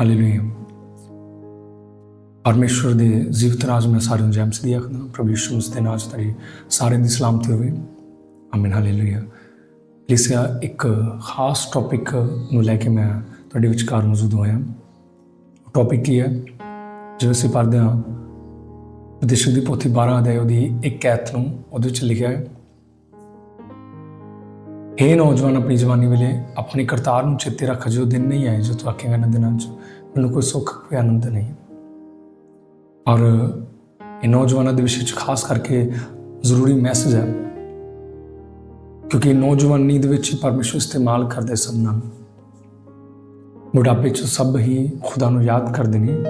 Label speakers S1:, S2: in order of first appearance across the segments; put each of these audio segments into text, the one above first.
S1: Hallelujah ਪਰਮੇਸ਼ਵਰ ਦੇ ਜੀਵਤ ਰਾਜ ਮੈਂ ਸਾਰਿਆਂ ਨੂੰ ਜੈਮਸ ਦੀ ਆਖਦਾ ਪ੍ਰਭੂ ਯਿਸੂ ਮਸੀਹ ਦੇ ਨਾਮ 'ਚ ਤੁਹਾਡੀ ਸਾਰਿਆਂ ਦੀ ਸਲਾਮਤੀ ਹੋਵੇ। ਆਮੀਨ ਹਾਲੇਲੂਇਆ ਲਿਸਿਆ ਇੱਕ ਖਾਸ ਟੌਪਿਕ ਨੂੰ ਲੈ ਕੇ ਮੈਂ ਤੁਹਾਡੇ ਵਿਚਕਾਰ ਮੌਜੂਦ ਹੋਇਆ। ਟੌਪਿਕ ਕੀ ਹੈ? ਜਿਵੇਂ ਅਸੀਂ ਪੜ੍ਹਦੇ ਹਾਂ ਉਪਦੇਸ਼ਕ ਦੀ ਪੋਥੀ 12 ਅਧਿਆਇ ਉਹਦੀ ਇੱਕ ਐਤ ਨੂੰ ਉਹਦੇ ਵਿੱਚ ਲਿਖਿਆ ਹੈ। ਇਹ ਨੌਜਵਾਨ, ਆਪਣੀ ਜਵਾਨੀ ਵੇਲੇ ਆਪਣੇ ਕਰਤਾਰ ਨੂੰ ਚੇਤੇ ਰੱਖ, ਜੋ ਦਿਨ ਨਹੀਂ ਆਏ, ਜੋ ਤੂੰ ਆਖੇਂਗਾ ਇਹਨਾਂ ਦਿਨਾਂ 'ਚ। ਮੈਨੂੰ ਕੋਈ ਸੁੱਖ ਕੋਈ ਆਨੰਦ ਨਹੀਂ। ਔਰ ਇਹ ਨੌਜਵਾਨਾਂ ਦੇ ਵਿਸ਼ੇ 'ਚ ਖਾਸ ਕਰਕੇ ਜ਼ਰੂਰੀ ਮੈਸੇਜ ਹੈ। ਕਿਉਂਕਿ ਨੌਜਵਾਨੀ ਦੇ ਵਿੱਚ ਹੀ ਪਰਮੇਸ਼ਰ ਇਸਤੇਮਾਲ ਕਰਦੇ ਸਭ ਨਾਲ ਬੁਢਾਪੇ 'ਚ ਸਭ ਹੀ ਖੁਦਾ ਨੂੰ ਯਾਦ ਕਰਦੇ ਨੇ।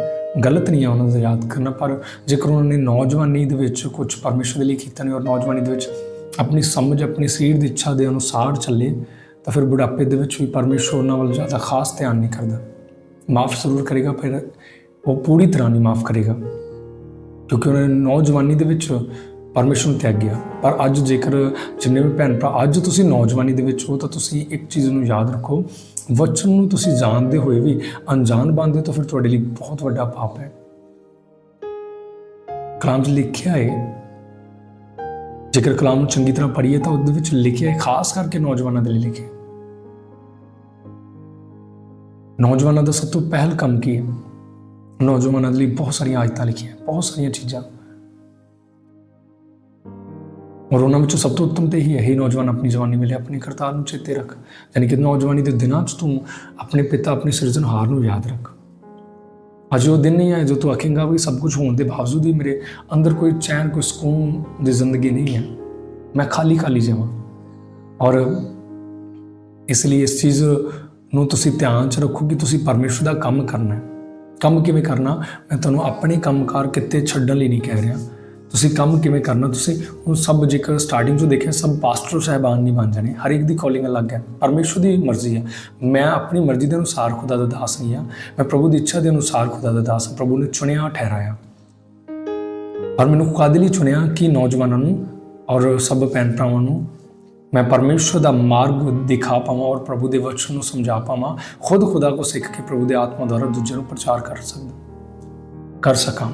S1: ਗਲਤ ਨਹੀਂ ਹੈ ਉਹਨਾਂ ਦਾ ਯਾਦ ਕਰਨਾ, ਪਰ ਜੇਕਰ ਉਹਨਾਂ ਨੇ ਨੌਜਵਾਨੀ ਦੇ ਵਿੱਚ ਕੁਝ ਪਰਮੇਸ਼ਰ ਦੇ ਲਈ ਕੀਤਾ ਨਹੀਂ ਔਰ ਨੌਜਵਾਨੀ ਦੇ ਵਿੱਚ ਆਪਣੀ ਸਮਝ, ਆਪਣੀ ਸੀਰ ਦੀ ਇੱਛਾ ਦੇ ਅਨੁਸਾਰ ਚੱਲੇ, ਤਾਂ ਫਿਰ ਬੁਢਾਪੇ ਦੇ ਵਿੱਚ ਵੀ ਪਰਮੇਸ਼ਰ ਉਹਨਾਂ ਵੱਲ ਜ਼ਿਆਦਾ ਖਾਸ ਧਿਆਨ ਨਹੀਂ ਕਰਦਾ। ਮਾਫ ਜ਼ਰੂਰ ਕਰੇਗਾ ਫਿਰ ਉਹ ਪੂਰੀ ਤਰ੍ਹਾਂ ਨਹੀਂ ਮਾਫ ਕਰੇਗਾ। ਕਿਉਂਕਿ ਉਹਨਾਂ ਨੇ ਨੌਜਵਾਨੀ ਦੇ ਵਿੱਚ ਪਰਮੇਸ਼ਰ ਨੂੰ ਤਿਆਗਿਆ ਪਰ ਅੱਜ ਜੇਕਰ ਜਿੰਨੇ ਵੀ ਭੈਣ ਭਰਾ, ਅੱਜ ਤੁਸੀਂ ਨੌਜਵਾਨੀ ਦੇ ਵਿੱਚ ਹੋ ਤਾਂ ਤੁਸੀਂ ਇੱਕ ਚੀਜ਼ ਨੂੰ ਯਾਦ ਰੱਖੋ। ਵਚਨ ਨੂੰ ਤੁਸੀਂ ਜਾਣਦੇ ਹੋਏ ਵੀ, ਅਣਜਾਣ ਬਣਦੇ ਹੋ ਤਾਂ ਫਿਰ ਤੁਹਾਡੇ ਲਈ ਬਹੁਤ ਵੱਡਾ ਪਾਪ ਹੈ। ਕਲਾਮ 'ਚ ਲਿਖਿਆ ਹੈ, ਜੇਕਰ ਕਲਾਮ ਨੂੰ ਚੰਗੀ ਤਰ੍ਹਾਂ ਪੜ੍ਹੀਏ ਤਾਂ ਉਹਦੇ ਵਿੱਚ ਲਿਖਿਆ ਹੈ, ਖਾਸ ਕਰਕੇ ਨੌਜਵਾਨਾਂ ਦੇ ਲਈ ਲਿਖਿਆ ਨੌਜਵਾਨਾਂ ਦਾ ਸਭ ਤੋਂ ਪਹਿਲ ਕੰਮ ਕੀ ਹੈ? ਨੌਜਵਾਨਾਂ ਦੇ ਲਈ ਬਹੁਤ ਸਾਰੀਆਂ ਆਇਤਾਂ ਲਿਖੀਆਂ ਬਹੁਤ ਸਾਰੀਆਂ ਚੀਜ਼ਾਂ। ਔਰ ਉਹਨਾਂ ਵਿੱਚੋਂ ਸਭ ਤੋਂ ਉੱਤਮ ਤੇ ਹੀ ਹੈ ਇਹ ਨੌਜਵਾਨ ਆਪਣੀ ਜਵਾਨੀ ਵੇਲੇ ਆਪਣੀ ਕਰਤਾਰ ਨੂੰ ਚੇਤੇ ਰੱਖ, ਯਾਨੀ ਕਿ ਨੌਜਵਾਨੀ ਦੇ ਦਿਨਾਂ 'ਚ ਤੂੰ ਆਪਣੇ ਪਿਤਾ, ਆਪਣੀ ਸਿਰਜਣਹਾਰ ਨੂੰ ਯਾਦ ਰੱਖ। ਅਜੇ ਉਹ ਦਿਨ ਨਹੀਂ ਆਇਆ ਜੋ ਤੂੰ ਆਖੇਂਗਾ ਵੀ ਸਭ ਕੁਝ ਹੋਣ ਦੇ ਬਾਵਜੂਦ ਵੀ ਮੇਰੇ ਅੰਦਰ ਕੋਈ ਚੈਨ, ਕੋਈ ਸਕੂਨ ਦੀ ਜ਼ਿੰਦਗੀ ਨਹੀਂ ਹੈ। ਮੈਂ ਖਾਲੀ ਖਾਲੀ ਜਾਵਾਂ। ਔਰ ਇਸ ਲਈ ਇਸ ਚੀਜ਼ ਨੂੰ ਤੁਸੀਂ ਧਿਆਨ 'ਚ ਰੱਖੋ ਕਿ ਤੁਸੀਂ ਪਰਮੇਸ਼ਰ ਦਾ ਕੰਮ ਕਰਨਾ ਹੈ। ਕੰਮ ਕਿਵੇਂ ਕਰਨਾ? ਮੈਂ ਤੁਹਾਨੂੰ ਆਪਣੇ ਕੰਮਕਾਰ ਕਿਤੇ ਛੱਡਣ ਲਈ ਨਹੀਂ ਕਹਿ ਰਿਹਾ। ਤੁਸੀਂ ਕੰਮ ਕਿਵੇਂ ਕਰਨਾ? ਤੁਸੀਂ ਹੁਣ ਸਭ ਜੇਕਰ ਸਟਾਰਟਿੰਗ ਤੋਂ ਦੇਖਿਆ, ਸਭ ਪਾਸਟਰ ਸਹਿਬਾਨ ਨਹੀਂ ਬਣ ਜਾਣੇ। ਹਰ ਇੱਕ ਦੀ ਕਾਲਿੰਗ ਅਲੱਗ ਹੈ। ਪਰਮੇਸ਼ਰ ਦੀ ਮਰਜ਼ੀ ਹੈ। ਮੈਂ ਆਪਣੀ ਮਰਜ਼ੀ ਦੇ ਅਨੁਸਾਰ ਖੁਦਾ ਦਾ ਦਾਸ ਨਹੀਂ ਹਾਂ। ਮੈਂ ਪ੍ਰਭੂ ਦੀ ਇੱਛਾ ਦੇ ਅਨੁਸਾਰ ਖੁਦਾ ਦਾ ਦਾਸ ਹਾਂ। ਪ੍ਰਭੂ ਨੇ ਚੁਣਿਆ, ਠਹਿਰਾਇਆ। ਪਰ ਮੈਨੂੰ ਕਾਦੇ ਲਈ ਚੁਣਿਆ? ਕਿ ਨੌਜਵਾਨਾਂ ਨੂੰ ਔਰ ਸਭ ਭੈਣ ਭਰਾਵਾਂ ਨੂੰ? ਮੈਂ ਪਰਮੇਸ਼ਰ ਦਾ ਮਾਰਗ ਦਿਖਾ ਪਾਵਾਂ ਔਰ ਪ੍ਰਭੂ ਦੇ ਵਚਨ ਨੂੰ ਸਮਝਾ ਪਾਵਾਂ, ਖੁਦ ਖੁਦਾ ਕੋ ਸਿੱਖ ਕੇ ਪ੍ਰਭੂ ਦੇ ਆਤਮਾ ਦੁਆਰਾ ਦੂਜਿਆਂ ਨੂੰ ਪ੍ਰਚਾਰ ਕਰ ਸਕਦਾ। ਕਰ ਸਕਾਂ।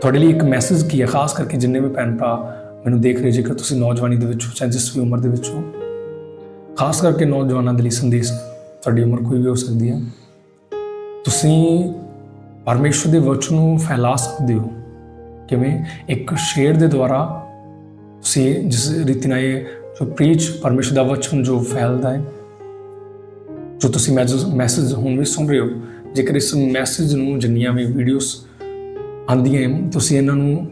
S1: ਤੁਹਾਡੇ ਲਈ ਇੱਕ ਮੈਸੇਜ ਕੀ ਹੈ? ਖਾਸ ਕਰਕੇ ਜਿੰਨੇ ਵੀ ਭੈਣ ਭਰਾ ਮੈਨੂੰ ਦੇਖ ਰਹੇ, ਜੇਕਰ ਤੁਸੀਂ ਨੌਜਵਾਨੀ ਦੇ ਵਿੱਚ ਹੋ ਚਾਹੇ ਜਿਸ ਵੀ ਉਮਰ ਦੇ ਵਿੱਚ ਹੋ, ਖਾਸ ਕਰਕੇ ਨੌਜਵਾਨਾਂ ਦੇ ਲਈ ਸੰਦੇਸ਼, ਤੁਹਾਡੀ ਉਮਰ ਕੋਈ ਵੀ ਹੋ ਸਕਦੀ ਹੈ। ਤੁਸੀਂ ਪਰਮੇਸ਼ਰ ਦੇ ਵਚਨ ਨੂੰ ਫੈਲਾ ਸਕਦੇ ਹੋ। ਕਿਵੇਂ? ਇੱਕ ਸ਼ੇਰ ਦੇ ਦੁਆਰਾ ਤੁਸੀਂ ਜਿਸ ਰੀਤੀ ਨਾਲ ਇਹ ਜੋ ਪ੍ਰੀਚ ਪਰਮੇਸ਼ਰ ਦਾ ਵਚਨ ਜੋ ਫੈਲਦਾ ਹੈ ਜੋ ਤੁਸੀਂ ਮੈਸੇਜ ਹੁਣ ਵੀ ਸੁਣ ਰਹੇ ਹੋ ਜੇਕਰ ਇਸ ਮੈਸੇਜ ਨੂੰ ਜਿੰਨੀਆਂ ਵੀ ਵੀਡੀਓਜ਼ ਆਂਦੀਆਂ ਹਨ, ਤੁਸੀਂ ਇਹਨਾਂ ਨੂੰ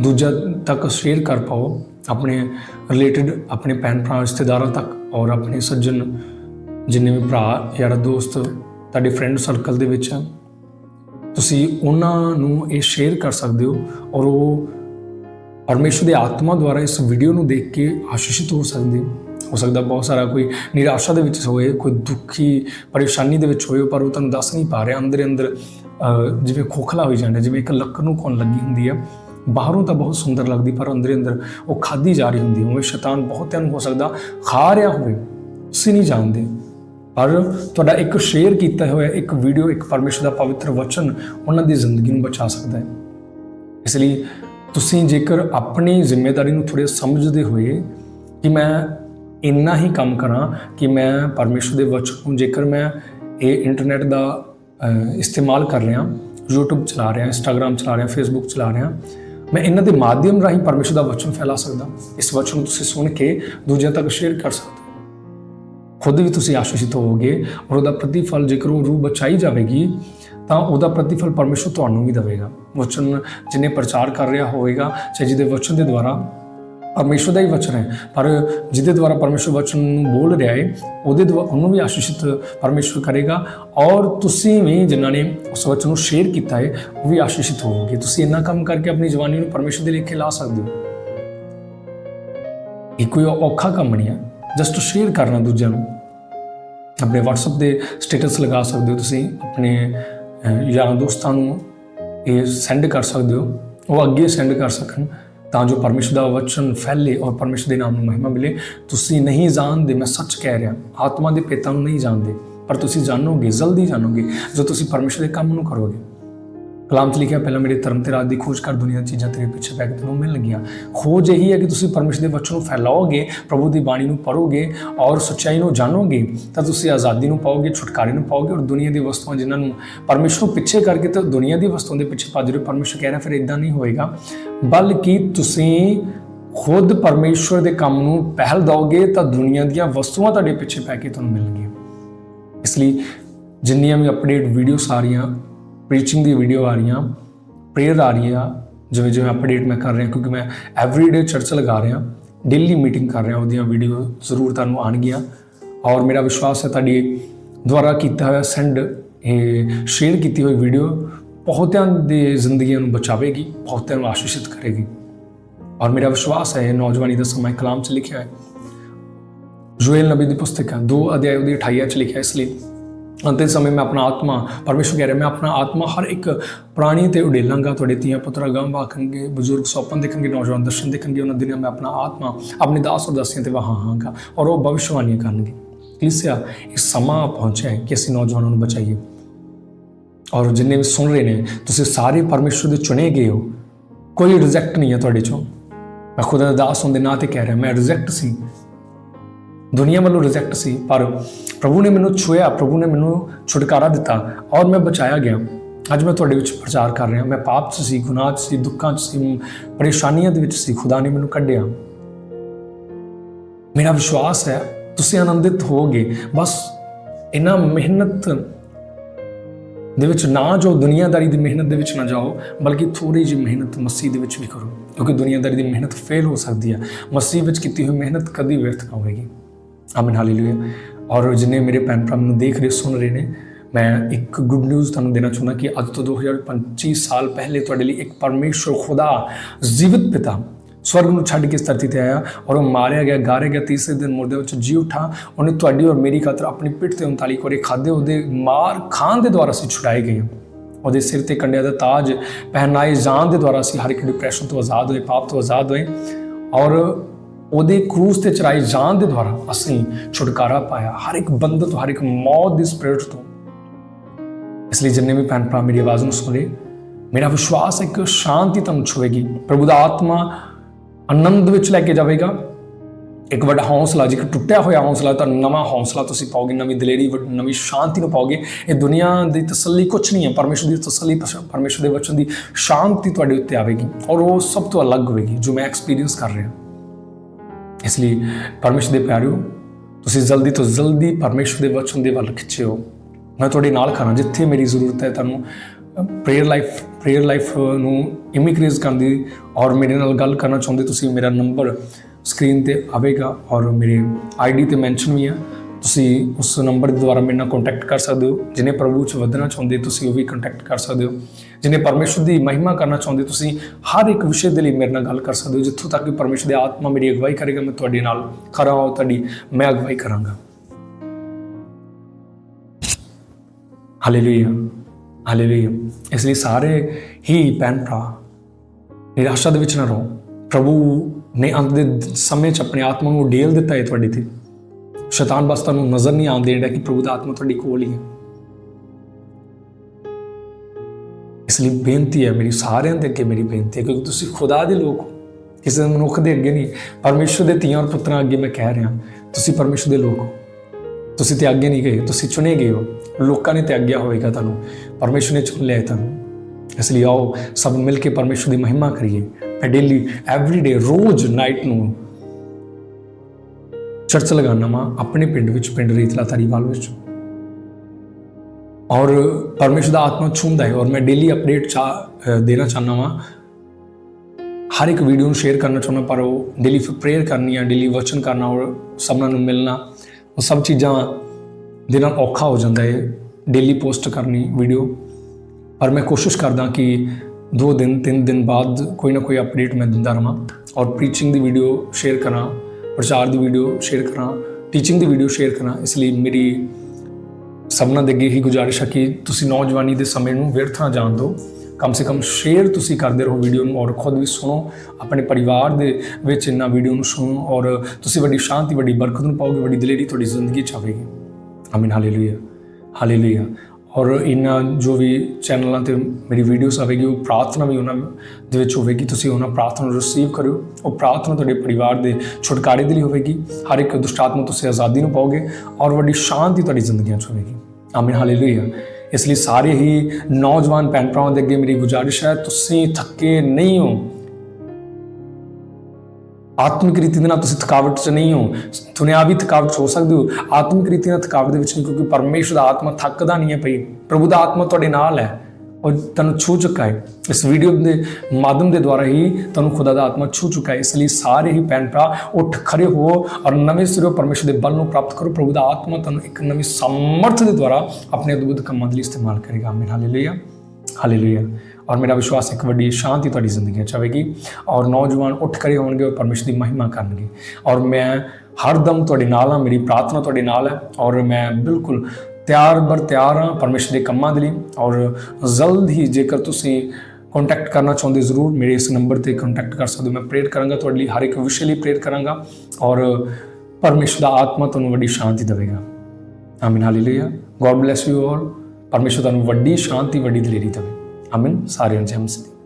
S1: ਦੂਜਾ ਤੱਕ ਸ਼ੇਅਰ ਕਰ ਪਾਓ ਆਪਣੇ ਰਿਲੇਟਡ ਆਪਣੇ ਭੈਣ ਭਰਾ ਰਿਸ਼ਤੇਦਾਰਾਂ ਤੱਕ ਔਰ ਆਪਣੇ ਸੱਜਣ ਜਿੰਨੇ ਵੀ ਭਰਾ ਯਾਰ ਦੋਸਤ ਤੁਹਾਡੇ ਫਰੈਂਡ ਸਰਕਲ ਦੇ ਵਿੱਚ ਆ ਤੁਸੀਂ ਉਹਨਾਂ ਨੂੰ ਇਹ ਸ਼ੇਅਰ ਕਰ ਸਕਦੇ ਹੋ ਔਰ ਉਹ ਪਰਮੇਸ਼ਰ ਦੇ ਆਤਮਾ ਦੁਆਰਾ ਇਸ ਵੀਡੀਓ ਨੂੰ ਦੇਖ ਕੇ ਆਸ਼ੀਸ਼ਿਤ ਹੋ ਸਕਦੇ ਹੋ। ਹੋ ਸਕਦਾ ਬਹੁਤ ਸਾਰਾ ਕੋਈ ਨਿਰਾਸ਼ਾ ਦੇ ਵਿੱਚ ਹੋਏ, ਕੋਈ ਦੁਖੀ, ਪਰੇਸ਼ਾਨੀ ਦੇ ਵਿੱਚ ਹੋਏ, ਪਰ ਉਹ ਤੁਹਾਨੂੰ ਦੱਸ ਨਹੀਂ ਪਾ ਰਿਹਾ। ਅੰਦਰ ਅੰਦਰ ਜਿਵੇਂ ਖੋਖਲਾ ਹੋਈ ਜਾਂਦਾ, ਜਿਵੇਂ ਇੱਕ ਲੱਕੜ ਨੂੰ ਕੋਣ ਲੱਗੀ ਹੁੰਦੀ ਹੈ। ਬਾਹਰੋਂ ਤਾਂ ਬਹੁਤ ਸੁੰਦਰ ਲੱਗਦੀ, ਪਰ ਅੰਦਰ ਅੰਦਰ ਉਹ ਖਾਦੀ ਜਾ ਰਹੀ ਹੁੰਦੀ ਹੋਵੇ ਸ਼ੈਤਾਨ ਬਹੁਤਿਆਂ ਨੂੰ ਹੋ ਸਕਦਾ ਖਾ ਰਿਹਾ ਹੋਵੇ। ਤੁਸੀਂ ਨਹੀਂ ਜਾਣਦੇ। ਪਰ ਤੁਹਾਡਾ ਇੱਕ ਸ਼ੇਅਰ ਕੀਤਾ ਹੋਇਆ, ਇੱਕ ਵੀਡੀਓ ਇੱਕ ਪਰਮੇਸ਼ਰ ਦਾ ਪਵਿੱਤਰ ਵਚਨ ਉਹਨਾਂ ਦੀ ਜ਼ਿੰਦਗੀ ਨੂੰ ਬਚਾ ਸਕਦਾ ਹੈ। ਇਸ ਲਈ ਤੁਸੀਂ ਜੇਕਰ ਆਪਣੀ ਜ਼ਿੰਮੇਵਾਰੀ ਨੂੰ ਥੋੜੇ ਸਮਝਦੇ ਹੋਏ ਕਿ ਮੈਂ ਇੰਨਾ ਹੀ ਕੰਮ ਕਰਾਂ ਕਿ ਮੈਂ ਪਰਮੇਸ਼ਰ ਦੇ ਵਚਨ ਨੂੰ ਜੇਕਰ ਮੈਂ ਇਹ ਇੰਟਰਨੈਟ ਦਾ ਇਸਤੇਮਾਲ ਕਰ ਰਿਹਾ, YouTube ਚਲਾ ਰਿਹਾ, Instagram ਚਲਾ ਰਿਹਾ, Facebook ਚਲਾ ਰਿਹਾ, ਮੈਂ ਇਹਨਾਂ ਦੇ ਮਾਧਿਅਮ ਰਾਹੀਂ ਪਰਮੇਸ਼ਰ ਦਾ ਵਚਨ ਫੈਲਾ ਸਕਦਾ। ਇਸ ਵਚਨ ਨੂੰ ਤੁਸੀਂ ਸੁਣ ਕੇ ਦੂਜਿਆਂ ਤੱਕ ਸ਼ੇਅਰ ਕਰ ਸਕਦੇ ਖੁਦ ਵੀ ਤੁਸੀਂ ਆਸ਼ੀਸ਼ਿਤ ਹੋਵੋਗੇ ਔਰ ਉਹਦਾ ਪ੍ਰਤੀਫਲ ਜੇਕਰ ਉਹ ਰੂਹ ਬਚਾਈ ਜਾਵੇਗੀ ਤਾਂ ਉਹਦਾ ਪ੍ਰਤੀਫਲ ਪਰਮੇਸ਼ਰ ਤੁਹਾਨੂੰ ਵੀ ਦੇਵੇਗਾ। ਵਚਨ ਜਿਹਨੇ ਪ੍ਰਚਾਰ ਕਰ ਰਿਹਾ ਹੋਵੇਗਾ, ਚਾਹੇ ਜਿਹਦੇ ਵਚਨ ਦੇ ਦੁਆਰਾ ਪਰਮੇਸ਼ਰ ਦਾ ਹੀ ਵਚਨ ਹੈ, ਪਰ ਜਿਹਦੇ ਦੁਆਰਾ ਪਰਮੇਸ਼ਰ ਵਚਨ ਨੂੰ ਬੋਲ ਰਿਹਾ ਹੈ, ਉਹਦੇ ਦੁਆਰਾ ਉਹਨੂੰ ਵੀ ਆਸ਼ੀਸ਼ਿਤ ਪਰਮੇਸ਼ਰ ਕਰੇਗਾ। ਔਰ ਤੁਸੀਂ ਵੀ ਜਿਨ੍ਹਾਂ ਨੇ ਉਸ ਵਚਨ ਨੂੰ ਸ਼ੇਅਰ ਕੀਤਾ ਹੈ, ਉਹ ਵੀ ਆਸ਼ੀਸ਼ਿਤ ਹੋਵੋਗੇ। ਤੁਸੀਂ ਇੰਨਾ ਕੰਮ ਕਰਕੇ ਆਪਣੀ ਜਵਾਨੀ ਨੂੰ ਪਰਮੇਸ਼ਰ ਦੇ ਲੇਖੇ ਲਾ ਸਕਦੇ ਹੋ। ਇਹ ਕੋਈ ਔਖਾ ਕੰਮ ਨਹੀਂ ਹੈ ਜਸਟ ਸ਼ੇਅਰ ਕਰਨਾ ਦੂਜਿਆਂ ਨੂੰ। ਆਪਣੇ WhatsApp ਦੇ ਸਟੇਟਸ ਲਗਾ ਸਕਦੇ ਹੋ ਤੁਸੀਂ, ਆਪਣੇ ਯਾਰਾਂ ਦੋਸਤਾਂ ਨੂੰ ਇਹ ਸੈਂਡ ਕਰ ਸਕਦੇ ਹੋ। ਉਹ ਅੱਗੇ ਸੈਂਡ ਕਰ ਸਕਣ ਤਾਂ ਜੋ ਪਰਮੇਸ਼ਰ ਦਾ ਵਚਨ ਫੈਲੇ ਔਰ ਪਰਮੇਸ਼ਰ ਦੇ ਨਾਮ ਨੂੰ ਮਹਿਮਾ ਮਿਲੇ। ਤੁਸੀਂ ਨਹੀਂ ਜਾਣਦੇ, ਮੈਂ ਸੱਚ ਕਹਿ ਰਿਹਾ, ਆਤਮਾ ਦੇ ਪਿਤਾ ਨੂੰ ਨਹੀਂ ਜਾਣਦੇ, ਪਰ ਤੁਸੀਂ ਜਾਣੋਗੇ, ਜਲਦੀ ਜਾਣੋਗੇ ਜੋ ਤੁਸੀਂ ਪਰਮੇਸ਼ਰ ਦੇ ਕੰਮ ਨੂੰ ਕਰੋਗੇ। ਕਲਾਮ 'ਚ ਲਿਖਿਆ, ਪਹਿਲਾਂ ਮੇਰੇ ਧਰਮ ਤੇ ਰਾਜ ਦੀ ਖੋਜ ਕਰ, ਦੁਨੀਆ ਦੀਆਂ ਚੀਜ਼ਾਂ ਤੇਰੇ ਪਿੱਛੇ ਪੈ ਕੇ ਤੈਨੂੰ ਮਿਲਣਗੀਆਂ ਖੋਜ ਇਹੀ ਹੈ ਕਿ ਤੁਸੀਂ ਪਰਮੇਸ਼ਰ ਦੇ ਵਚਨ ਨੂੰ ਫੈਲਾਓਗੇ, ਪ੍ਰਭੂ ਦੀ ਬਾਣੀ ਨੂੰ ਪੜੋਗੇ ਔਰ ਸੱਚਾਈ ਨੂੰ ਜਾਣੋਗੇ, ਤਾਂ ਤੁਸੀਂ ਆਜ਼ਾਦੀ ਨੂੰ ਪਾਓਗੇ, ਛੁਟਕਾਰੇ ਨੂੰ ਪਾਓਗੇ ਔਰ ਦੁਨੀਆ ਦੀ ਵਸਤੂਆਂ ਜਿਨ੍ਹਾਂ ਨੂੰ ਪਰਮੇਸ਼ਰ ਨੂੰ ਪਿੱਛੇ ਕਰਕੇ ਤਾਂ ਦੁਨੀਆ ਦੀ ਵਸਤੂਆਂ ਦੇ ਪਿੱਛੇ ਭੱਜ ਰਹੇ ਹੋ। ਪਰਮੇਸ਼ਰ ਕਹਿ ਰਿਹਾ ਫਿਰ ਇਦਾਂ ਨਹੀਂ ਹੋਏਗਾ ਬਲਕਿ ਤੁਸੀਂ ਖੁਦ ਪਰਮੇਸ਼ਰ ਦੇ ਕੰਮ ਨੂੰ ਪਹਿਲ ਦਿਓਗੇ, ਤਾਂ ਦੁਨੀਆ ਦੀਆਂ ਵਸਤੂਆਂ ਤੁਹਾਡੇ ਪਿੱਛੇ ਪੈ ਕੇ ਤੁਹਾਨੂੰ ਮਿਲਣਗੀਆਂ ਇਸ ਲਈ ਜਿੰਨੀਆਂ ਵੀ ਅਪਡੇਟ ਵੀਡੀਓ ਸਾਰੀਆਂ ਪ੍ਰੀਚਿੰਗ ਦੀ ਵੀਡੀਓ ਆ ਰਹੀਆਂ ਪ੍ਰੇਅਰ ਆ ਰਹੀ ਆ, ਜਿਵੇਂ ਜਿਵੇਂ ਅਪਡੇਟ ਮੈਂ ਕਰ ਰਿਹਾ, ਕਿਉਂਕਿ ਮੈਂ ਐਵਰੀਡੇ ਚਰਚ ਲਗਾ ਰਿਹਾ ਡੇਲੀ ਮੀਟਿੰਗ ਕਰ ਰਿਹਾ, ਉਹਦੀਆਂ ਵੀਡੀਓ ਜ਼ਰੂਰ ਤੁਹਾਨੂੰ ਆਣਗੀਆਂ ਔਰ ਮੇਰਾ ਵਿਸ਼ਵਾਸ ਹੈ ਤੁਹਾਡੀ ਦੁਆਰਾ ਕੀਤਾ ਹੋਇਆ ਸੈਂਡ ਇਹ ਸ਼ੇਅਰ ਕੀਤੀ ਹੋਈ ਵੀਡੀਓ ਬਹੁਤਿਆਂ ਦੇ ਜ਼ਿੰਦਗੀਆਂ ਨੂੰ ਬਚਾਵੇਗੀ, ਬਹੁਤਿਆਂ ਨੂੰ ਆਸ਼ੀਸ਼ਿਤ ਕਰੇਗੀ। ਔਰ ਮੇਰਾ ਵਿਸ਼ਵਾਸ ਹੈ, ਇਹ ਨੌਜਵਾਨੀ ਦਾ ਸਮਾਂ ਕਲਾਮ 'ਚ ਲਿਖਿਆ ਹੈ। ਜੋਏਲ ਨਬੀ ਦੀ ਪੁਸਤਕ ਹੈ, ਦੋ ਅਧਿਆਇ ਉਹਦੀ 28 ਚ ਲਿਖਿਆ ਇਸ ਲਈ ਅੰਤਿਮ ਸਮੇਂ ਮੈਂ ਆਪਣਾ ਆਤਮਾ ਪਰਮੇਸ਼ਰ ਕਹਿ ਰਿਹਾ, ਮੈਂ ਆਪਣਾ ਆਤਮਾ ਹਰ ਇੱਕ ਪ੍ਰਾਣੀ ਤੇ ਉਡੇਲਾਂਗਾ, ਤੁਹਾਡੇ ਧੀਆਂ ਪੁੱਤਰ ਅਗੰਮ ਆਖਣਗੇ ਬਜ਼ੁਰਗ ਸੌਪਨ ਦੇਖਣਗੇ, ਨੌਜਵਾਨ ਦਰਸ਼ਨ ਦੇਖਣਗੇ, ਉਹਨਾਂ ਦਿਨਾਂ ਮੈਂ ਆਪਣਾ ਆਤਮਾ, ਆਪਣੇ ਦਾਸ ਔਰ ਦਾਸੀਆਂ ਤੇ ਵਹਾਵਾਂਗਾ ਔਰ ਉਹ ਭਵਿਸ਼ਵਾਣੀਆਂ ਕਰਨਗੇ। ਕਲੀਸਿਆ, ਇਹ ਸਮਾਂ ਪਹੁੰਚਿਆ ਹੈ ਕਿ ਅਸੀਂ ਨੌਜਵਾਨਾਂ ਨੂੰ ਬਚਾਈਏ। ਔਰ ਜਿੰਨੇ ਵੀ ਸੁਣ ਰਹੇ ਨੇ, ਤੁਸੀਂ ਸਾਰੇ ਪਰਮੇਸ਼ਰ ਦੇ ਚੁਣੇ ਗਏ ਹੋ। ਕੋਈ ਰਿਜੈਕਟ ਨਹੀਂ ਹੈ ਤੁਹਾਡੇ ਚੋਂ। ਮੈਂ ਖੁਦ ਦਾ ਦਾਸ ਹੁੰਦੇ ਨਾਂ ਤੇ ਕਹਿ ਰਿਹਾ, ਮੈਂ ਰਿਜੈਕਟ ਸੀ। ਦੁਨੀਆ ਵੱਲੋਂ ਰਿਜੈਕਟ ਸੀ, ਪਰ ਪ੍ਰਭੂ ਨੇ ਮੈਨੂੰ ਛੁਇਆ ਪ੍ਰਭੂ ਨੇ ਮੈਨੂੰ ਛੁਟਕਾਰਾ ਦਿੱਤਾ ਔਰ ਮੈਂ ਬਚਾਇਆ ਗਿਆ। ਅੱਜ ਮੈਂ ਤੁਹਾਡੇ ਵਿੱਚ ਪ੍ਰਚਾਰ ਕਰ ਰਿਹਾ। ਮੈਂ ਪਾਪ 'ਚ ਸੀ, ਗੁਨਾਹ 'ਚ ਸੀ, ਦੁੱਖਾਂ 'ਚ ਸੀ, ਪਰੇਸ਼ਾਨੀਆਂ ਦੇ ਵਿੱਚ ਸੀ। ਖੁਦਾ ਨੇ ਮੈਨੂੰ ਕੱਢਿਆ। ਮੇਰਾ ਵਿਸ਼ਵਾਸ ਹੈ, ਤੁਸੀਂ ਆਨੰਦਿਤ ਹੋਗੇ ਬਸ ਇਹਨਾਂ ਮਿਹਨਤ ਦੇ ਵਿੱਚ ਨਾ ਜੋ ਦੁਨੀਆਦਾਰੀ ਦੀ ਮਿਹਨਤ ਦੇ ਵਿੱਚ ਨਾ ਜਾਓ, ਬਲਕਿ ਥੋੜੀ ਜਿਹੀ ਮਿਹਨਤ ਮਸੀਹ ਦੇ ਵਿੱਚ ਵੀ ਕਰੋ। ਕਿਉਂਕਿ ਦੁਨੀਆਦਾਰੀ ਦੀ ਮਿਹਨਤ ਫੇਲ ਹੋ ਸਕਦੀ ਹੈ। ਮਸੀਹ ਵਿੱਚ ਕੀਤੀ ਹੋਈ ਮਿਹਨਤ ਕਦੀ ਵਿਅਰਥ ਨਾ ਹੋਵੇਗੀ। ਆਮੀਨ ਹਾਲੇਲੂਇਆ। ਔਰ ਜਿੰਨੇ ਮੇਰੇ ਭੈਣ ਭਰਾ ਨੂੰ ਦੇਖ ਰਹੇ, ਸੁਣ ਰਹੇ ਨੇ, ਮੈਂ ਇੱਕ ਗੁੱਡ ਨਿਊਜ਼ ਤੁਹਾਨੂੰ ਦੇਣਾ ਚਾਹੁੰਦਾ ਕਿ ਅੱਜ ਤੋਂ 2025 ਸਾਲ ਪਹਿਲੇ ਤੁਹਾਡੇ ਲਈ ਇੱਕ ਪਰਮੇਸ਼ਰ ਖੁਦਾ ਜੀਵਤ ਪਿਤਾ ਸਵਰਗ ਨੂੰ ਛੱਡ ਕੇ ਇਸ ਧਰਤੀ ਤੇ ਆਇਆ ਔਰ ਉਹ ਮਾਰਿਆ ਗਿਆ, ਗਾਰਿਆ ਗਿਆ, ਤੀਸਰੇ ਦਿਨ ਮੁਰਦੇ ਵਿੱਚ ਜੀ ਉਠਾ। ਉਹਨੇ ਤੁਹਾਡੀ ਔਰ ਮੇਰੀ ਖਾਤਰ ਆਪਣੀ ਪਿੱਠ ਤੇ 39 ਕੋਰੇ ਖਾਦੇ ਉਹਦੇ ਮਾਰ ਖਾਨ ਦੇ ਦੁਆਰਾ ਅਸੀਂ ਛੁਡਾਏ ਗਏ ਹਾਂ। ਉਹਦੇ ਸਿਰ ਤੇ ਕੰਡਿਆਂ ਦਾ ਤਾਜ ਪਹਿਨਾਏ ਜਾਨ ਦੇ ਦੁਆਰਾ ਅਸੀਂ ਹਰ ਇੱਕ ਡਿਪਰੈਸ਼ਨ ਤੋਂ ਆਜ਼ਾਦ ਹੋਏ, ਪਾਪ ਤੋਂ ਆਜ਼ਾਦ ਹੋਏ। ਔਰ ਉਹਦੇ ਕਰੂਸ ਤੇ ਚੜਾਈ ਜਾਣ ਦੇ ਦੁਆਰਾ ਅਸੀਂ ਛੁਟਕਾਰਾ ਪਾਇਆ। ਹਰ ਇੱਕ ਬੰਧਨ ਤੋਂ, ਹਰ ਇੱਕ ਮੌਤ ਦੀ ਸਪਿਰਿਟ ਤੋਂ। ਇਸ ਲਈ ਜਿੰਨੇ ਵੀ ਭੈਣ ਭਰਾ ਮੇਰੀ ਆਵਾਜ਼ ਨੂੰ ਸੁਣ ਮੇਰਾ ਵਿਸ਼ਵਾਸ ਹੈ ਕਿ ਸ਼ਾਂਤੀ ਤੁਹਾਨੂੰ ਛੁਏਗੀ ਪ੍ਰਭੂ ਦਾ ਆਤਮਾ ਆਨੰਦ ਵਿੱਚ ਲੈ ਕੇ ਜਾਵੇਗਾ। ਇੱਕ ਵੱਡਾ ਹੌਸਲਾ ਜਿਕ ਟੁੱਟਿਆ ਹੋਇਆ ਹੌਸਲਾ, ਤਾਂ ਨਵਾਂ ਹੌਸਲਾ ਤੁਸੀਂ ਪਾਓਗੇ, ਨਵੀਂ ਦਲੇਰੀ ਵੱਡ- ਨਵੀਂ ਸ਼ਾਂਤੀ ਨੂੰ ਪਾਓਗੇ। ਇਹ ਦੁਨੀਆ ਦੀ ਤਸੱਲੀ ਕੁਝ ਨਹੀਂ ਹੈ। ਪਰਮੇਸ਼ਰ ਦੀ ਤਸੱਲੀ, ਪਸ- ਪਰਮੇਸ਼ਰ ਦੇ ਵਚਨ ਦੀ ਸ਼ਾਂਤੀ ਤੁਹਾਡੇ ਉੱਤੇ ਆਵੇਗੀ। ਔਰ ਉਹ ਸਭ ਤੋਂ ਅਲੱਗ ਹੋਵੇਗੀ, ਜੋ ਮੈਂ ਐਕਸਪੀਰੀਅੰਸ ਕਰ ਰਿਹਾ। ਇਸ ਲਈ ਪਰਮੇਸ਼ਰ ਦੇ ਪਿਆਰਿਓ, ਤੁਸੀਂ ਜਲਦੀ ਤੋਂ ਜਲਦੀ ਪਰਮੇਸ਼ਰ ਦੇ ਵਚਨ ਦੇ ਵੱਲ ਖਿੱਚਿਓ। ਮੈਂ ਤੁਹਾਡੇ ਨਾਲ ਖੜਾ ਜਿੱਥੇ ਮੇਰੀ ਜ਼ਰੂਰਤ ਹੈ ਤੁਹਾਨੂੰ ਪ੍ਰੇਅਰ ਲਾਈਫ ਪ੍ਰੇਅਰ ਲਾਈਫ ਨੂੰ ਇਨਕਰੀਜ਼ ਕਰਨ ਦੀ ਔਰ ਮੇਰੇ ਨਾਲ ਗੱਲ ਕਰਨਾ ਚਾਹੁੰਦੇ ਤੁਸੀਂ, ਮੇਰਾ ਨੰਬਰ ਸਕਰੀਨ ਤੇ ਆਵੇਗਾ ਔਰ ਮੇਰੇ ਆਈਡੀ ਤੇ ਮੈਂਸ਼ਨ ਵੀ ਹੈ। ਤੁਸੀਂ ਉਸ ਨੰਬਰ ਦੇ ਦੁਆਰਾ ਮੇਰੇ ਨਾਲ ਕੰਟੈਕਟ ਕਰ ਸਕਦੇ ਹੋ। ਜਿਨੇ ਪ੍ਰਭੂ ਚ ਵਧਣਾ ਚਾਹੁੰਦੇ, ਤੁਸੀਂ ਉਹ ਵੀ ਕੰਟੈਕਟ ਕਰ ਸਕਦੇ ਹੋ। ਜਿਨੇ ਪਰਮੇਸ਼ਰ ਦੀ ਮਹਿਮਾ ਕਰਨਾ ਚਾਹੁੰਦੇ, ਤੁਸੀਂ ਹਰ ਇੱਕ ਵਿਸ਼ੇ ਦੇ ਲਈ ਮੇਰੇ ਨਾਲ ਗੱਲ ਕਰ ਸਕਦੇ ਹੋ। ਜਿੱਥੋਂ ਤੱਕ ਕਿ ਪਰਮੇਸ਼ਰ ਦੀ ਆਤਮਾ ਮੇਰੀ ਅਗਵਾਈ ਕਰੇਗਾ, ਮੈਂ ਤੁਹਾਡੇ ਨਾਲ ਖੜਾ ਹਾਂ, ਤੁਹਾਡੀ ਮੈਂ ਅਗਵਾਈ ਕਰਾਂਗਾ। ਹਾਲੇਲੂਇਆ ਹਾਲੇਲੂਇਆ ਇਸ ਲਈ ਸਾਰੇ ਹੀ ਭੈਣ ਭਰਾ, ਨਿਰਾਸ਼ਾ ਦੇ ਵਿੱਚ ਨਾ ਰਹੋ। ਪ੍ਰਭੂ ਨੇ ਅੰਤ ਦੇ ਸਮੇਂ 'ਚ ਆਪਣੇ ਆਤਮਾ ਨੂੰ ਡੇਲ ਦਿੱਤਾ ਹੈ ਤੁਹਾਡੇ ਤੇ। ਸ਼ੈਤਾਨ ਬਸ ਤੁਹਾਨੂੰ ਨਜ਼ਰ ਨਹੀਂ ਆਉਣ ਦੇਣਾ ਕਿ ਪ੍ਰਭੂ ਦਾ ਆਤਮਾ ਤੁਹਾਡੀ ਕੋਲ ਹੀ ਹੈ। ਇਸ ਲਈ ਬੇਨਤੀ ਹੈ, ਮੇਰੀ ਸਾਰਿਆਂ ਦੇ ਅੱਗੇ ਮੇਰੀ ਬੇਨਤੀ ਹੈ, ਕਿਉਂਕਿ ਤੁਸੀਂ ਖੁਦਾ ਦੇ ਲੋਕ ਹੋ। ਕਿਸੇ ਮਨੁੱਖ ਦੇ ਅੱਗੇ ਨਹੀਂ, ਪਰਮੇਸ਼ਰ ਦੇ ਧੀਆਂ ਔਰ ਪੁੱਤਰਾਂ ਅੱਗੇ ਮੈਂ ਕਹਿ ਰਿਹਾ। ਤੁਸੀਂ ਪਰਮੇਸ਼ਰ ਦੇ ਲੋਕ ਹੋ। ਤੁਸੀਂ ਤੇ ਅੱਗੇ ਨਹੀਂ ਗਏ, ਤੁਸੀਂ ਚੁਣੇ ਗਏ ਹੋ। ਲੋਕਾਂ ਨੇ ਤੇ ਅੱਗੇ ਹੋਵੇਗਾ ਤੁਹਾਨੂੰ। ਪਰਮੇਸ਼ਰ ਨੇ ਚੁਣ ਲਿਆ ਤੁਹਾਨੂੰ। ਇਸ ਲਈ ਆਓ, ਸਭ ਮਿਲ ਕੇ ਪਰਮੇਸ਼ਰ ਦੀ ਮਹਿਮਾ ਕਰੀਏ। ਮੈਂ ਡੇਲੀ ਐਵਰੀ ਡੇ ਰੋਜ਼ ਨਾਈਟ ਨੂੰ ਚਰਚ ਲਗਾਉਣਾ ਵਾ, ਆਪਣੇ ਪਿੰਡ ਵਿੱਚ, ਪਿੰਡ ਰੀਤਲਾ ਧਾਰੀਵਾਲ ਵਿੱਚ। ਔਰ ਪਰਮੇਸ਼ਰ ਦਾ ਆਤਮਾ ਛੂੰਦਾ ਹੈ, ਔਰ ਮੈਂ ਡੇਲੀ ਅਪਡੇਟ ਚਾ ਦੇਣਾ ਚਾਹੁੰਦਾ ਵਾਂ। ਹਰ ਇੱਕ ਵੀਡੀਓ ਨੂੰ ਸ਼ੇਅਰ ਕਰਨਾ ਚਾਹੁੰਦਾ, ਪਰ ਉਹ ਡੇਲੀ ਫਿਰ ਪ੍ਰੇਅਰ ਕਰਨੀ ਆ ਡੇਲੀ ਵਚਨ ਕਰਨਾ, ਔਰ ਸਭਨਾਂ ਨੂੰ ਮਿਲਣਾ, ਉਹ ਸਭ ਚੀਜ਼ਾਂ ਦੇ ਨਾਲ ਔਖਾ ਹੋ ਜਾਂਦਾ ਹੈ ਡੇਲੀ ਪੋਸਟ ਕਰਨੀ ਵੀਡੀਓ ਪਰ ਮੈਂ ਕੋਸ਼ਿਸ਼ ਕਰਦਾ ਕਿ ਦੋ ਦਿਨ, ਤਿੰਨ ਦਿਨ ਬਾਅਦ ਕੋਈ ਨਾ ਕੋਈ ਅਪਡੇਟ ਮੈਂ ਦਿੰਦਾ ਰਹਾਂ ਔਰ ਪ੍ਰੀਚਿੰਗ ਦੀ ਵੀਡੀਓ ਸ਼ੇਅਰ ਕਰਾਂ। ਪ੍ਰਚਾਰ ਦੀ ਵੀਡੀਓ ਸ਼ੇਅਰ ਕਰਾਂ ਟੀਚਿੰਗ ਦੀ ਵੀਡੀਓ ਸ਼ੇਅਰ ਕਰਾਂ, ਇਸ ਲਈ ਮੇਰੀ ਸਭਨਾਂ ਦੇ ਅੱਗੇ ਹੀ ਗੁਜ਼ਾਰਿਸ਼ ਹੈ ਕਿ ਤੁਸੀਂ ਨੌਜਵਾਨੀ ਦੇ ਸਮੇਂ ਨੂੰ ਵਿਅਰਥ ਨਾ ਜਾਣ ਦਿਓ। ਕਮ ਸੇ ਕਮ ਸ਼ੇਅਰ ਤੁਸੀਂ ਕਰਦੇ ਰਹੋ ਵੀਡੀਓ ਨੂੰ ਔਰ ਖੁਦ ਵੀ ਸੁਣੋ, ਆਪਣੇ ਪਰਿਵਾਰ ਦੇ ਵਿੱਚ ਇਹਨਾਂ ਵੀਡੀਓ ਨੂੰ ਸੁਣੋ ਔਰ ਤੁਸੀਂ ਵੱਡੀ ਸ਼ਾਂਤੀ, ਵੱਡੀ ਬਰਕਤ ਨੂੰ ਪਾਓਗੇ, ਵੱਡੀ ਦਲੇਰੀ ਤੁਹਾਡੀ ਜ਼ਿੰਦਗੀ ਚ ਆਵੇਗੀ। ਆਮੀਨ ਹਾਲੇਲੂਇਆ ਹਾਲੇਲੂਇਆ ਔਰ ਇਹਨਾਂ ਜੋ ਵੀ ਚੈਨਲਾਂ ਤੇ ਮੇਰੀ ਵੀਡੀਓਸ ਆਵੇਗੀ, ਉਹ ਪ੍ਰਾਰਥਨਾ ਵੀ ਉਹਨਾਂ ਦੇ ਵਿੱਚ ਹੋਵੇਗੀ। ਤੁਸੀਂ ਉਹਨਾਂ ਪ੍ਰਾਰਥਨਾ ਨੂੰ ਰਿਸੀਵ ਕਰਿਓ। ਉਹ ਪ੍ਰਾਰਥਨਾ ਤੁਹਾਡੇ ਪਰਿਵਾਰ ਦੇ ਛੁਟਕਾਰੇ ਦੇ ਲਈ ਹੋਵੇਗੀ। ਹਰ ਇੱਕ ਦੁਸ਼ਟ ਆਤਮਾ ਤੁਸੀਂ ਆਜ਼ਾਦੀ ਨੂੰ ਪਾਓਗੇ ਔਰ ਵੱਡੀ ਸ਼ਾਂਤੀ ਤੁਹਾਡੀ ਜ਼ਿੰਦਗੀਆਂ 'ਚ ਹੋਵੇਗੀ। ਆਮੀਨ ਹਾਲੇਲੂਇਆ ਇਸ ਲਈ ਸਾਰੇ ਹੀ ਨੌਜਵਾਨ ਭੈਣ ਭਰਾਵਾਂ ਦੇ ਅੱਗੇ ਮੇਰੀ ਗੁਜ਼ਾਰਿਸ਼ ਹੈ, ਤੁਸੀਂ ਥੱਕੇ ਨਹੀਂ ਹੋ। ਆਤਮਿਕ ਰੀਤੀ ਦੇ ਨਾਲ ਤੁਸੀਂ ਥਕਾਵਟ 'ਚ ਨਹੀਂ ਹੋ ਦੁਨਿਆਵੀ ਥਕਾਵਟ 'ਚ ਹੋ ਸਕਦੇ ਹੋ। ਆਤਮਿਕ ਰੀਤੀ ਨਾਲ ਥਕਾਵਟ ਦੇ ਵਿੱਚ ਨਹੀਂ, ਕਿਉਂਕਿ ਪਰਮੇਸ਼ਰ ਦਾ ਆਤਮਾ ਥੱਕਦਾ ਨਹੀਂ ਹੈ ਭਈ, ਪ੍ਰਭੂ ਦਾ ਆਤਮਾ ਤੁਹਾਡੇ ਨਾਲ ਹੈ ਉਹ ਤੁਹਾਨੂੰ ਛੂ ਚੁੱਕਾ ਹੈ। ਇਸ ਵੀਡੀਓ ਦੇ ਮਾਧਿਅਮ ਦੇ ਦੁਆਰਾ ਹੀ ਤੁਹਾਨੂੰ ਖੁਦਾ ਦਾ ਆਤਮਾ ਛੂ ਚੁੱਕਾ ਹੈ। ਇਸ ਲਈ ਸਾਰੇ ਹੀ ਭੈਣ ਭਰਾ, ਉੱਠ ਖੜੇ ਹੋ ਔਰ ਨਵੇਂ ਸਿਰੋਂ ਪਰਮੇਸ਼ਰ ਦੇ ਬਲ ਨੂੰ ਪ੍ਰਾਪਤ ਕਰੋ। ਪ੍ਰਭੂ ਦਾ ਆਤਮਾ ਤੁਹਾਨੂੰ ਇੱਕ ਨਵੀਂ ਸਮਰਥ ਦੇ ਦੁਆਰਾ ਆਪਣੇ ਅਦਭੁਤ ਕੰਮਾਂ ਦੇ ਲਈ ਇਸਤੇਮਾਲ ਕਰੇਗਾ। ਆਮੀਨ, ਹਾਲੇਲੂਇਆ। ਹਾਲੇਲੂਇਆ ਔਰ ਮੇਰਾ ਵਿਸ਼ਵਾਸ ਇੱਕ ਵੱਡੀ ਸ਼ਾਂਤੀ ਤੁਹਾਡੀ ਜ਼ਿੰਦਗੀ 'ਚ ਆਵੇਗੀ ਔਰ ਨੌਜਵਾਨ ਉੱਠ ਖੜੇ ਹੋਣਗੇ ਔਰ ਪਰਮੇਸ਼ਰ ਦੀ ਮਹਿਮਾ ਕਰਨਗੇ। ਔਰ ਮੈਂ ਹਰਦਮ ਤੁਹਾਡੇ ਨਾਲ ਹਾਂ, ਮੇਰੀ ਪ੍ਰਾਰਥਨਾ ਤੁਹਾਡੇ ਨਾਲ ਹੈ ਔਰ ਮੈਂ ਬਿਲਕੁਲ ਤਿਆਰ ਬਰ ਤਿਆਰ ਹਾਂ ਪਰਮੇਸ਼ਰ ਦੇ ਕੰਮਾਂ ਦੇ ਲਈ ਔਰ ਜਲਦ ਹੀ ਜੇਕਰ ਤੁਸੀਂ ਕੰਟੈਕਟ ਕਰਨਾ ਚਾਹੁੰਦੇ ਜ਼ਰੂਰ ਮੇਰੇ ਇਸ ਨੰਬਰ ਤੇ ਕੰਟੈਕਟ ਕਰ ਸਕਦੇ ਹੋ। ਮੈਂ ਪ੍ਰੇਅਰ ਕਰਾਂਗਾ, ਤੁਹਾਡੇ ਲਈ ਹਰ ਇੱਕ ਵਿਸ਼ੇ ਲਈ ਪ੍ਰੇਅਰ ਕਰਾਂਗਾ ਔਰ ਪਰਮੇਸ਼ਰ ਦਾ ਆਤਮਾ ਤੁਹਾਨੂੰ ਵੱਡੀ ਸ਼ਾਂਤੀ ਦੇਵੇਗਾ। Amen hallelujah God bless you all ਪਰਮੇਸ਼ਰ ਤੁਹਾਨੂੰ ਵੱਡੀ ਸ਼ਾਂਤੀ ਵੱਡੀ ਦਲੇਰੀ ਦੇਵੇ। ਆਮੀਨ ਸਾਰਿਆਂ ਨੂੰ ਜੈ ਮਸੀਹ।